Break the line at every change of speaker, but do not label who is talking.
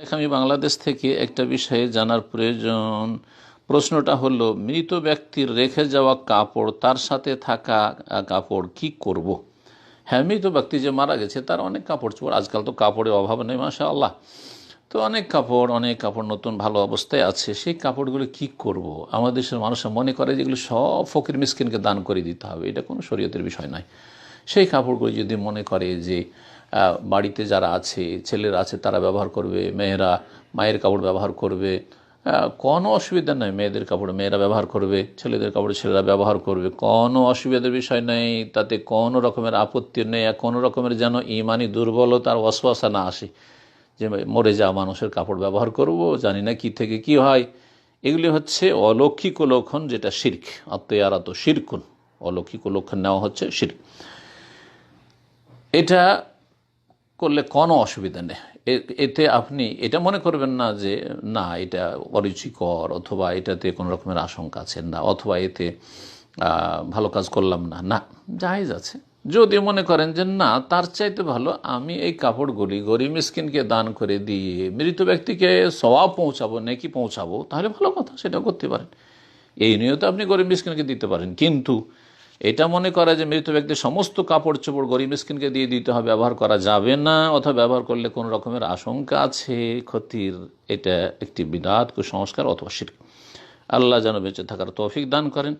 আমি বাংলাদেশ থেকে একটা বিষয়ে জানার প্রয়োজন প্রশ্নটা হলো, মৃত ব্যক্তির রেখে যাওয়া কাপড়, তার সাথে থাকা কাপড় কি করব। হ্যাঁ মৃত ব্যক্তি যে মারা গেছে, তার অনেক কাপড় চোপড়, আজকাল তো কাপড়ের অভাব নেই মাসা আল্লাহ তো অনেক কাপড় অনেক কাপড় নতুন ভালো অবস্থায় আছে, সেই কাপড়গুলো কি করব। আমাদের দেশের মানুষরা মনে করে যেগুলো সব ফকির মিসকিনকে দান করে দিতে হবে, এটা কোনো শরীয়তের বিষয় নয় সেই কাপড়গুলো যদি মনে করে যে বাড়িতে যারা আছে, ছেলেরা আছে, তারা ব্যবহার করবে, মেয়েরা মায়ের কাপড় ব্যবহার করবে। কোনো অসুবিধা নেই মেয়েদের কাপড়, মেয়েরা ব্যবহার করবে, ছেলেদের কাপড় ছেলেরা ব্যবহার করবে। কোনো অসুবিধার বিষয় নেই, তাতে কোনো রকমের আপত্তি নেই আর কোনো রকমের যেন ইমানি দুর্বলতার অশ্বাসা না আসে যে মরে যাওয়া মানুষের কাপড় ব্যবহার করব, জানি না কি থেকে কি হয়। এগুলি হচ্ছে অলৌকিক লক্ষণ যেটা শির্ক তো শিরকুন, অলৌকিক লক্ষণ নেওয়া হচ্ছে শির্ক। এটা করলে কোনো অসুবিধা নেই। এতে আপনি এটা মনে করবেন না যে, না, এটা অরুচিকর অথবা এটাতে কোনো রকমের আশঙ্কা আছে, না, অথবা এতে ভালো কাজ করলাম না। না জায়েজ আছে। যদি মনে করেন যে, না, তার চাইতে ভালো আমি এই কাপড়গুলি গরিব মিসকিনকে দান করে দিয়ে মৃত ব্যক্তিকে স্বভাব পৌঁছাবো, নাকি পৌঁছাবো, তাহলে ভালো কথা সেটা করতে পারেন। এই নিয়েও তো আপনি গরিব মিসকিনকে দিতে পারেন। কিন্তু এটা মনে করা যে মৃত ব্যক্তি সমস্ত কাপড় চোপড় গরিব স্কিনকে দিয়ে দিতে হবে, ব্যবহার করা যাবে না, অথবা ব্যবহার করলে কোনো রকমের আশঙ্কা আছে, ক্ষতির, এটা একটি বিরাট কুসংস্কার অথবা শির আল্লাহ যেন বেঁচে থাকার তৌফিক দান করেন।